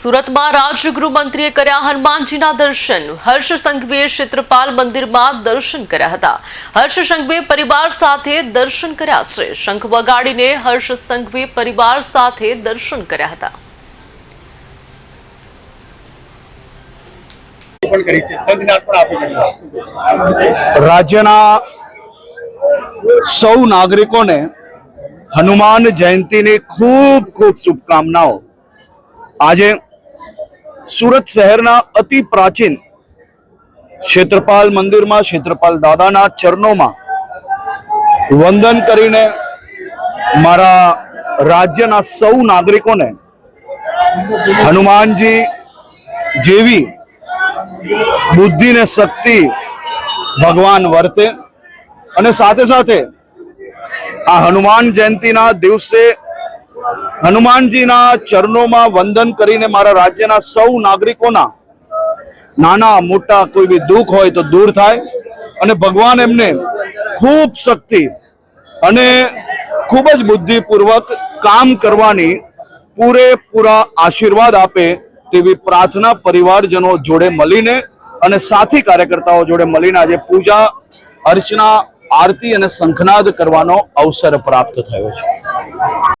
સુરતમાં રાજ્ય ગૃહમંત્રીએ કર્યા હનુમાનજીના દર્શન. હર્ષ સંઘવીએ ક્ષેત્રપાલ મંદિરમાં દર્શન કર્યા હતા. હર્ષ સંઘવીએ પરિવાર સાથે દર્શન કર્યા છે. શંખ વગાડીને હર્ષ સંઘવીએ પરિવાર સાથે દર્શન કર્યા હતા. રાજ્યના સૌ નાગરિકોને હનુમાન જયંતિની ખૂબ ખૂબ શુભકામનાઓ. આજે સુરત શહેરના અતિ પ્રાચીન ક્ષેત્રપાલ મંદિરમાં ક્ષેત્રપાલ દાદાના ચરણોમાં વંદન કરીને મારા રાજ્યના સૌ નાગરિકોને હનુમાનજી જેવી બુદ્ધિ ને શક્તિ ભગવાન વર્તે અને સાથે સાથે આ હનુમાન જયંતીના દિવસે હનુમાનજીના ચરણોમાં વંદન કરીને મારા રાજ્યના સૌ નાગરિકોના નાના મોટા કોઈ બી દુઃખ હોય તો દૂર થાય અને ભગવાન એમને ખૂબ શક્તિ અને ખૂબ જ બુદ્ધિપૂર્વક કામ કરવાની પૂરેપૂરા આશીર્વાદ આપે તેવી પ્રાર્થના પરિવારજનો જોડે મળીને અને સાથી કાર્યકર્તાઓ જોડે મળીને આજે પૂજા, અર્ચના, આરતી અને શંખનાદ કરવાનો અવસર પ્રાપ્ત થયો છે.